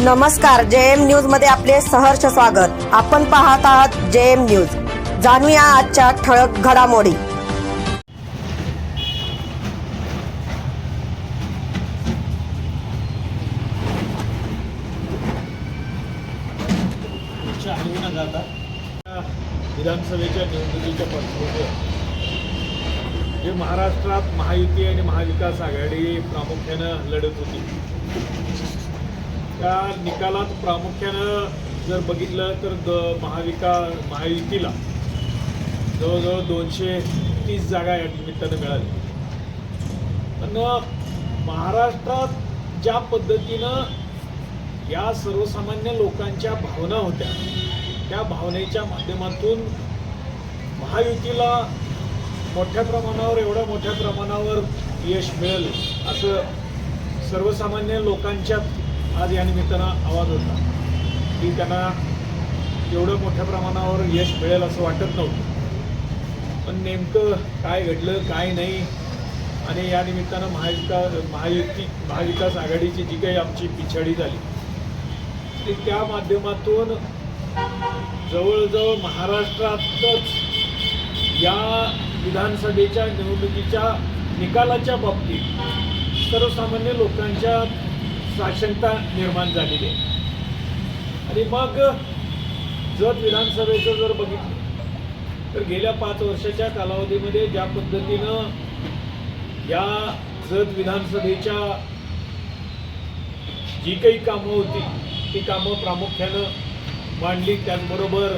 नमस्कार जे एम न्यूजमध्ये आपले सहर्ष स्वागत. आपण पाहत आहात जे एम न्यूज. जाणूया आजच्या ठळक घडामोडी. विधानसभेच्या निवडणुकीच्या पार्श्वभूमीवर जे महाराष्ट्रात महायुती आणि महाविकास आघाडी प्रामुख्यानं लढत होती त्या निकालात प्रामुख्यानं जर बघितलं तर द महाविका महायुतीला जवळजवळ दोनशे तीस जागा या निमित्तानं मिळाली. पण महाराष्ट्रात ज्या पद्धतीनं या सर्वसामान्य लोकांच्या भावना होत्या त्या भावनेच्या माध्यमातून महायुतीला मोठ्या प्रमाणावर एवढ्या मोठ्या प्रमाणावर यश मिळेल असं सर्वसामान्य लोकांच्या आज या निमित्तानं आवाज होता की त्यांना एवढं मोठ्या प्रमाणावर यश मिळेल असं वाटत नव्हतं. पण नेमकं काय घडलं काय नाही आणि या निमित्तानं महाविका महायुती महाविकास आघाडीची जी काही आमची पिछाडी झाली ती त्या माध्यमातून जवळजवळ महाराष्ट्रातच या विधानसभेच्या निवडणुकीच्या निकालाच्या बाबतीत सर्वसामान्य लोकांच्या साशंकता निर्माण झालेली आहे. आणि मग जत विधानसभेचं जर बघितलं तर गेल्या पाच वर्षाच्या कालावधीमध्ये ज्या पद्धतीनं या जत विधानसभेच्या जी काही कामं होती ती कामं प्रामुख्यानं मांडली. त्याचबरोबर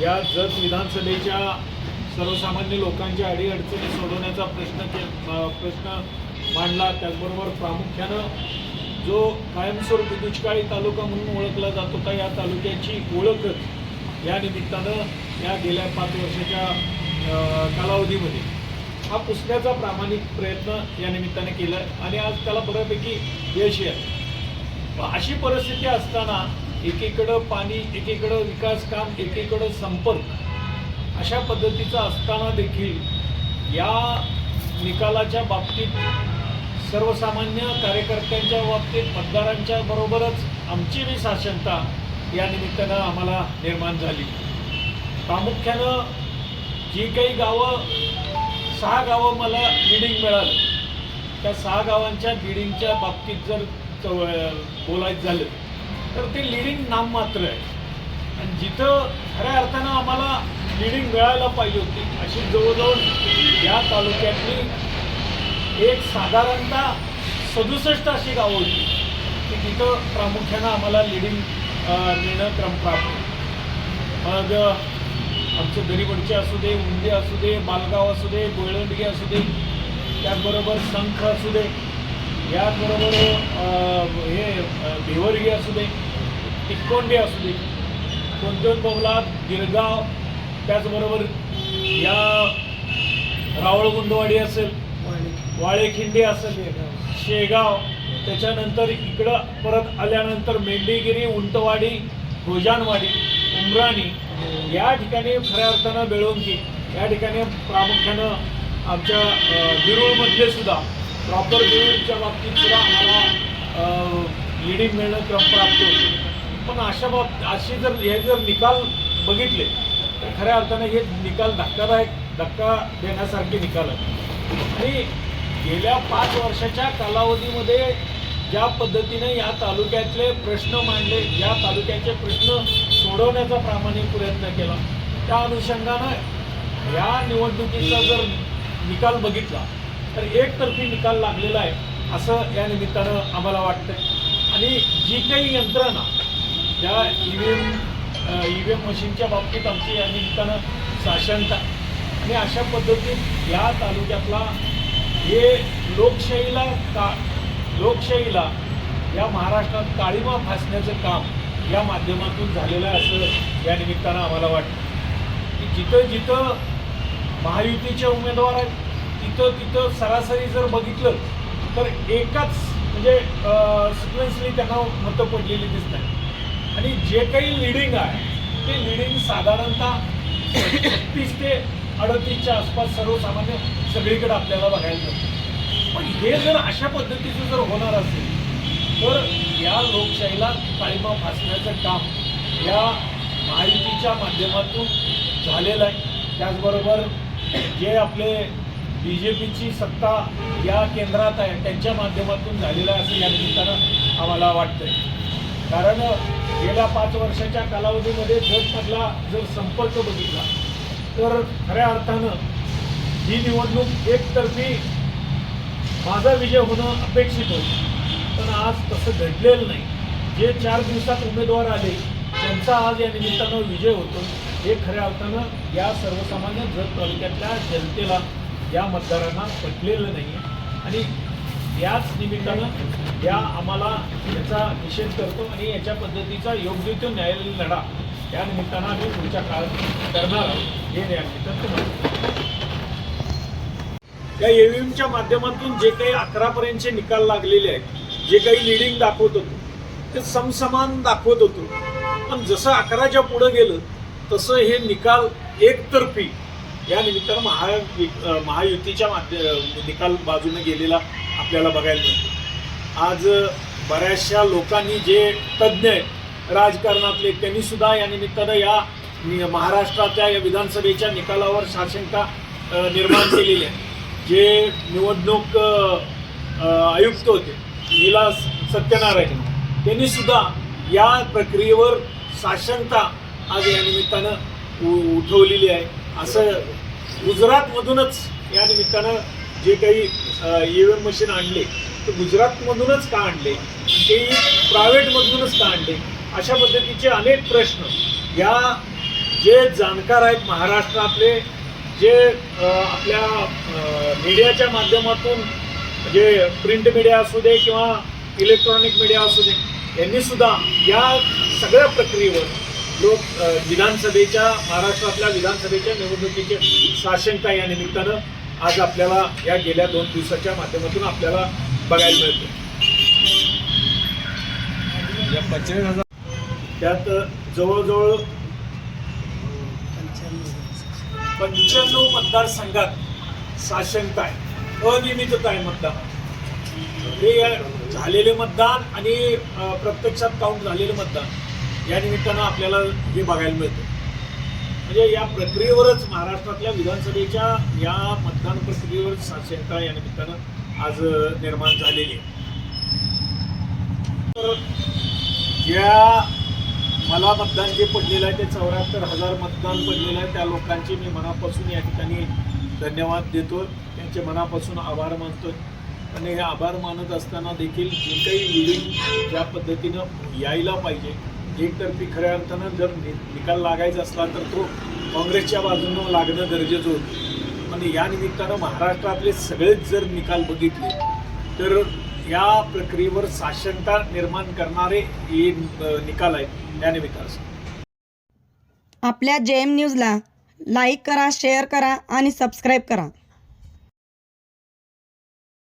या जत विधानसभेच्या सर्वसामान्य लोकांच्या अडीअडचणी सोडवण्याचा प्रश्न के प्रश्न मांडला. त्याचबरोबर प्रामुख्यानं जो कायमस्वरूपी दुष्काळी तालुका म्हणून ओळखला जात होता या तालुक्याची ओळख या निमित्तानं या गेल्या पाच वर्षाच्या कालावधीमध्ये. हा पुसण्याचा प्रामाणिक प्रयत्न या निमित्ताने केला आणि आज त्याला बऱ्यापैकी यश आहे अशी परिस्थिती असताना एकीकडं पाणी एकीकडं विकास काम एकीकडं संपर्क अशा पद्धतीचं असताना देखील या निकालाच्या बाबतीत सर्वसामान्य कार्यकर्त्यांच्या बाबतीत मतदारांच्या बरोबरच आमची बी साशंकता या निमित्तानं आम्हाला निर्माण झाली. प्रामुख्यानं जी काही गावं सहा गावं मला बिडिंग मिळाली. त्या सहा गावांच्या लिडिंगच्या बाबतीत जर चव- बोलायचं झालं तर ते लिडिंग नाममात्र आहे. आणि जिथं खऱ्या अर्थानं आम्हाला लिडिंग मिळायला पाहिजे होती अशी जवळजवळ या तालुक्यातली एक साधारणतः सदुसष्ट अशी गावं होती. की तिथं प्रामुख्यानं आम्हाला लिडिंग नेणं क्रम प्राप्त मग आमचे दरीवडचे असू दे उंदे असू दे बालगाव असू दे गोळंडगे असू दे त्याचबरोबर संख असू दे याचबरोबर हे अं, असू दे तिकोंडे असू दे कोणत्या बवलात गिरगाव त्याचबरोबर या रावळगुंडवाडी असेल वाळेखिंडी असेल शेगाव त्याच्यानंतर इकडं परत आल्यानंतर मेंढीगिरी उंटवाडी गोजानवाडी उमराणी या ठिकाणी खऱ्या अर्थानं बेळवंकी या ठिकाणी प्रामुख्यानं आमच्या बिरुळमधले सुद्धा प्रॉपर बिरुळच्या बाबतीत सुद्धा आम्हाला लिडिंग मिळणं क्रम प्राप्त होतो. पण अशा बाब असे जर हे जर निकाल बघितले तर खऱ्या अर्थानं हे निकाल धक्कादायक धक्का देण्यासारखे निकाल आहेत. आणि गेल्या पाच वर्षाच्या कालावधीमध्ये ज्या पद्धतीने या तालुक्यातले प्रश्न मांडले या तालुक्याचे प्रश्न सोडवण्याचा प्रामाणिक प्रयत्न केला त्या अनुषंगानं या निवडणुकीचा जर निकाल बघितला तर एकतर्फी निकाल लागलेला आहे असं या निमित्तानं आम्हाला वाटतं आणि जी काही यंत्रणा ज्या E V M E V M मशीनच्या बाबतीत आमची या निमित्तानं साशंकता आणि अशा पद्धतीत या तालुक्यातला हे लोकशाहीला का लोकशाहीला या महाराष्ट्रात काळीमा फासण्याचं काम या माध्यमातून झालेलं आहे असं या निमित्तानं आम्हाला वाटतं. की जिथं जिथं महायुतीचे उमेदवार आहेत तिथं तिथं सरासरी जर बघितलं तर एकाच म्हणजे सिक्वेन्सली त्यांना मतं पडलेली दिसत आहे आणि जे काही लिडिंग आहे ते लिडिंग साधारणतः छत्तीस ते अडतीसच्या आसपास सर्वसामान्य सगळीकडे आपल्याला बघायला मिळतं. पण हे जर अशा पद्धतीचं जर होणार असेल तर या लोकशाहीला काळीमा फासण्याचं काम या माहितीच्या माध्यमातून झालेलं आहे. त्याचबरोबर जे आपले बी जे पीची सत्ता या केंद्रात आहे त्यांच्या माध्यमातून झालेलं आहे असं या निमित्तानं आम्हाला वाटतंय. कारण गेल्या पाच वर्षाच्या कालावधीमध्ये जगमधला जर संपर्क बघितला तर खऱ्या अर्थानं ही निवडणूक एकतर्फी माझा विजय होणं अपेक्षित होतं. पण आज तसं घडलेलं नाही. जे चार दिवसात उमेदवार आले त्यांचा आज या निमित्तानं विजय होतो. हे खऱ्या अर्थानं या सर्वसामान्य जत तालुक्यातल्या जनतेला या मतदारांना पटलेलं नाही. आणि याच निमित्तानं या आम्हाला याचा निषेध करतो आणि याच्या पद्धतीचा योग्य तो न्यायालयीन लढा या निमित्तानं आम्ही पुढच्या काळात करणार आहोत. हे या निमित्तानं या ईव्हीएमच्या माध्यमातून जे काही अकरापर्यंतचे निकाल लागलेले आहेत जे काही लिडिंग दाखवत होतो ते समसमान दाखवत होतो. पण जसं अकराच्या पुढं गेलं तसं हे निकाल एकतर्फी या निमित्तानं महा महायुतीच्या माध्य निकाल बाजूने गेलेला आपल्याला बघायला मिळतो. आज बऱ्याचशा लोकांनी जे तज्ज्ञ आहेत राजकारणातले त्यांनीसुद्धा या निमित्तानं या महाराष्ट्राच्या या विधानसभेच्या निकालावर साशंका निर्माण केलेली आहे जे निवडणूक आयुक्त होते विलास सत्यनारायण त्यांनी सुद्धा या प्रक्रियेवर साशंकता आज या निमित्तानं उ- उठवलेली आहे. असं गुजरातमधूनच या निमित्तानं जे काही ई व्ही एम मशीन आणले ते गुजरातमधूनच का आणले? ते प्रायव्हेटमधूनच का आणले? अशा पद्धतीचे अनेक प्रश्न या जे जाणकार आहेत महाराष्ट्रातले जे आपल्या मीडियाच्या माध्यमातून जे प्रिंट मीडिया असू दे किंवा इलेक्ट्रॉनिक मीडिया असू दे यांनी सुद्धा या सगळ्या प्रक्रियेवर लोक विधानसभेच्या महाराष्ट्रातल्या विधानसभेच्या निवडणुकीचे साशंकता या निमित्तानं आज आपल्याला या गेल्या दोन दिवसाच्या माध्यमातून आपल्याला बघायला मिळते. या पंचेचाळीस हजार त्यात जवळजवळ पंच्याण्णव मतदारसंघात साशंकता आहे. अनियमितता आहे मतदान हे झालेले मतदान आणि प्रत्यक्षात काउंट झालेले मतदान या निमित्तानं आपल्याला हे बघायला मिळतं. म्हणजे या प्रक्रियेवरच महाराष्ट्रातल्या विधानसभेच्या या मतदान प्रक्रियेवर साशंकता या निमित्तानं आज निर्माण झालेली आहे. तर या मला मतदान जे पडलेलं आहे ते चौऱ्याहत्तर हजार मतदान पडलेलं आहे. त्या लोकांचे मी मनापासून या ठिकाणी धन्यवाद देतो. त्यांचे मनापासून आभार मानतो. आणि हे आभार मानत असताना देखील जे काही लिडिंग ज्या पद्धतीनं यायला पाहिजे एकतर्फी खऱ्या अर्थानं जर नि निकाल लागायचा असला तर तो काँग्रेसच्या बाजूनं लागणं गरजेचं होतं. आणि या निमित्तानं महाराष्ट्रातले सगळेच जर निकाल बघितले तर या प्रक्रियेवर साशंकता निर्माण करणारे हे निकाल आहेत या आपल्या जे एम न्यूजला लाईक करा शेअर करा आणि सबस्क्राईब करा.